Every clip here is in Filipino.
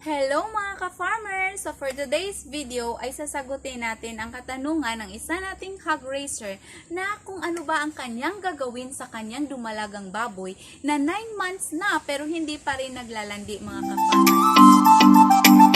Hello mga ka-farmers! So for today's video ay sasagutin natin ang katanungan ng isa nating hog racer na kung ano ba ang kanyang gagawin sa kanyang dumalagang baboy na 9 months na pero hindi pa rin naglalandi mga ka-farmers.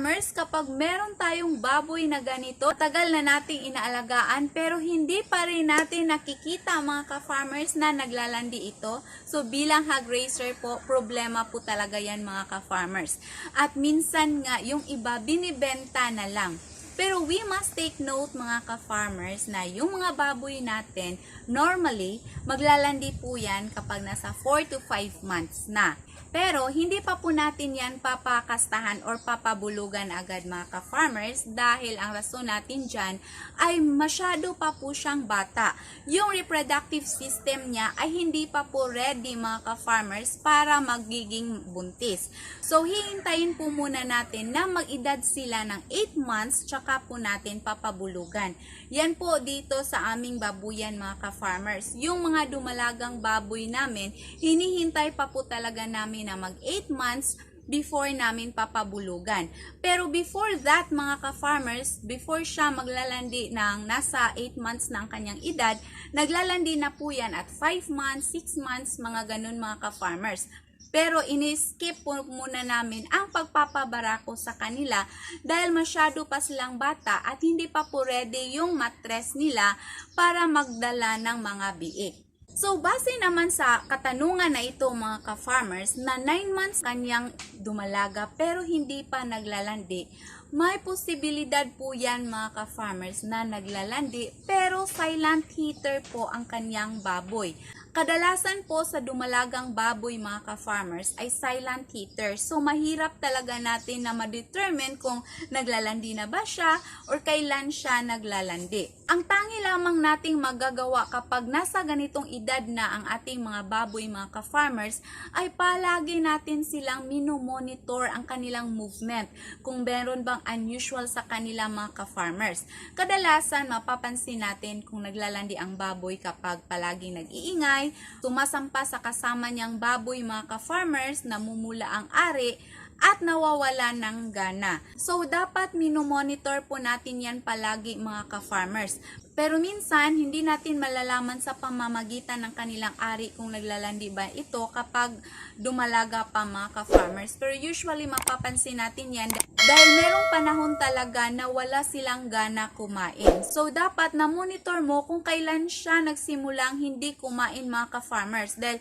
Mga ka-farmers kapag meron tayong baboy na ganito. Tagal na nating inaalagaan pero hindi pa rin natin nakikita mga ka-farmers na naglalandi ito. So, bilang hog racer po, problema po talaga yan mga ka-farmers. At minsan nga, yung iba binibenta na lang. Pero we must take note mga ka-farmers na yung mga baboy natin, normally, maglalandi po yan kapag nasa 4 to 5 months na. Pero hindi pa po natin yan papakastahan or papabulugan agad mga ka-farmers dahil ang rason natin dyan ay masyado pa po siyang bata. Yung reproductive system niya ay hindi pa po ready mga ka-farmers para magiging buntis. So hihintayin po muna natin na mag-edad sila ng 8 months tsaka po natin papabulugan. Yan po dito sa aming babuyan mga ka-farmers. Yung mga dumalagang baboy namin, hinihintay pa po talaga namin na mag 8 months before namin papabulugan. Pero before that, mga ka-farmers, before siya maglalandi ng nasa 8 months ang kanyang edad, naglalandi na po yan at 5 months, 6 months, mga ganun mga ka-farmers. Pero ini-skip po muna namin ang pagpapabarako sa kanila dahil masyado pa silang bata at hindi pa po ready yung matres nila para magdala ng mga biik. So, base naman sa katanungan na ito mga ka-farmers na 9 months kanyang dumalaga pero hindi pa naglalandi, may posibilidad po yan mga ka-farmers na naglalandi pero silent heater po ang kanyang baboy. Kadalasan po sa dumalagang baboy mga ka-farmers ay silent heater. So mahirap talaga natin na ma-determine kung naglalandi na ba siya or kailan siya naglalandi. Ang tangi lamang nating magagawa kapag nasa ganitong edad na ang ating mga baboy mga ka-farmers ay palagi natin silang minomonitor ang kanilang movement kung meron bang unusual sa kanila mga ka-farmers. Kadalasan mapapansin natin kung naglalandi ang baboy kapag palaging nag-iingay, sumasampa sa kasama niyang baboy mga ka-farmers, namumula ang ari, at nawawala ng gana. So, dapat minomonitor po natin yan palagi mga ka-farmers. Pero minsan, hindi natin malalaman sa pamamagitan ng kanilang ari kung naglalandi ba ito kapag dumalaga pa mga ka-farmers. Pero usually, mapapansin natin yan dahil merong panahon talaga na wala silang gana kumain. So, dapat na-monitor mo kung kailan siya nagsimulang hindi kumain mga ka-farmers. Dahil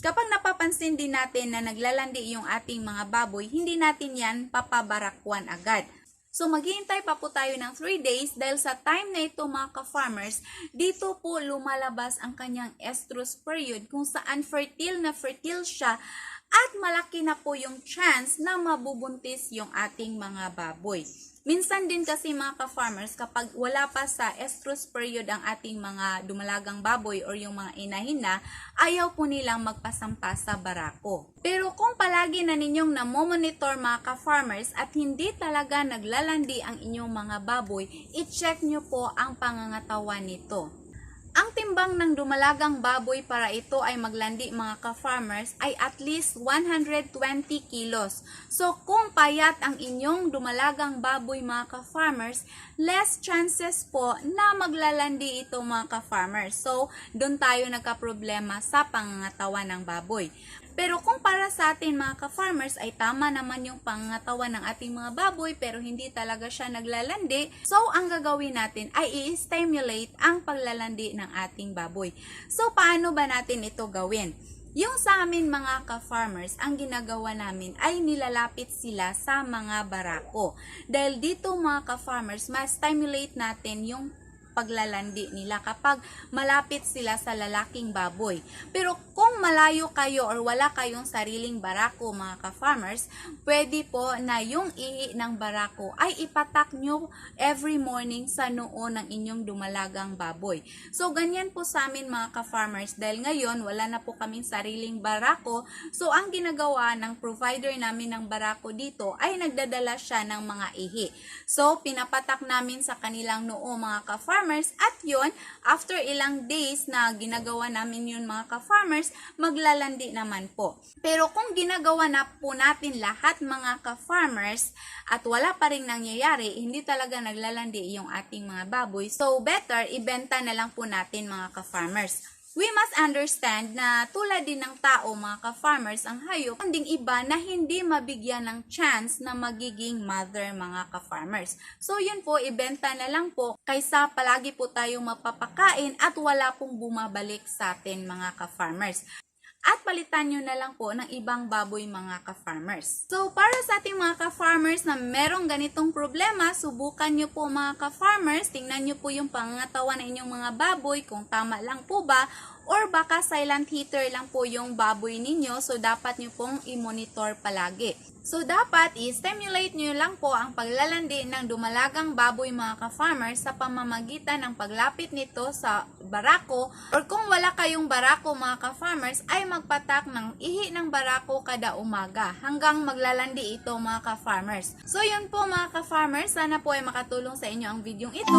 Kapag napapansin din natin na naglalandi yung ating mga baboy, hindi natin yan papabarakwan agad. So maghihintay pa po tayo ng 3 days dahil sa time na ito mga ka-farmers, dito po lumalabas ang kanyang estrus period kung saan fertile na fertile siya at malaki na po yung chance na mabubuntis yung ating mga baboy. Minsan din kasi mga ka-farmers, kapag wala pa sa estrus period ang ating mga dumalagang baboy or yung mga inahin na, ayaw po nilang magpasampa sa barako. Pero kung palagi na ninyong namomonitor mga ka-farmers at hindi talaga naglalandi ang inyong mga baboy, i-check nyo po ang pangangatawan nito. Ang timbang ng dumalagang baboy para ito ay maglandi mga ka-farmers ay at least 120 kilos. So kung payat ang inyong dumalagang baboy mga ka-farmers, less chances po na maglalandi ito mga ka-farmers. So doon tayo nagka-problema sa pangangatawan ng baboy. Pero kung para sa atin mga ka-farmers ay tama naman yung pangatawan ng ating mga baboy pero hindi talaga siya naglalandi, so ang gagawin natin ay i-stimulate ang paglalandi ng ating baboy. So paano ba natin ito gawin? Yung sa amin mga ka-farmers, ang ginagawa namin ay nilalapit sila sa mga barako. Dahil dito mga ka-farmers, ma-stimulate natin yung paglalandi nila kapag malapit sila sa lalaking baboy. Pero kung malayo kayo or wala kayong sariling barako mga ka-farmers, pwede po na yung ihi ng barako ay ipatak nyo every morning sa noo ng inyong dumalagang baboy. So ganyan po sa amin mga ka-farmers dahil ngayon wala na po kaming sariling barako. So ang ginagawa ng provider namin ng barako dito ay nagdadala siya ng mga ihi. So pinapatak namin sa kanilang noo mga ka-farmers at yun after ilang days na ginagawa namin yun mga ka-farmers maglalandi naman po. Pero kung ginagawa na po natin lahat mga ka-farmers at wala pa rin nangyayari, hindi talaga naglalandi yung ating mga baboy. So better ibenta na lang po natin mga ka-farmers. We must understand na tulad din ng tao mga ka-farmers ang hayop, kunding iba na hindi mabigyan ng chance na magiging mother mga ka-farmers. So yun po, ibenta na lang po kaysa palagi po tayong mapapakain at wala pong bumabalik sa atin mga ka-farmers at palitan nyo na lang po ng ibang baboy mga ka-farmers. So, para sa ating mga ka-farmers na merong ganitong problema, subukan nyo po mga ka-farmers, tingnan nyo po yung pangangatawan ng inyong mga baboy kung tama lang po ba or baka silent heater lang po yung baboy ninyo so dapat nyo pong i-monitor palagi. So, dapat i-stimulate nyo lang po ang paglalandi ng dumalagang baboy mga ka-farmers sa pamamagitan ng paglapit nito sa barako or kung wala kayong barako mga ka-farmers ay magpatak ng ihi ng barako kada umaga hanggang maglalandi ito mga ka-farmers. So, yun po mga ka-farmers. Sana po ay makatulong sa inyo ang videong ito.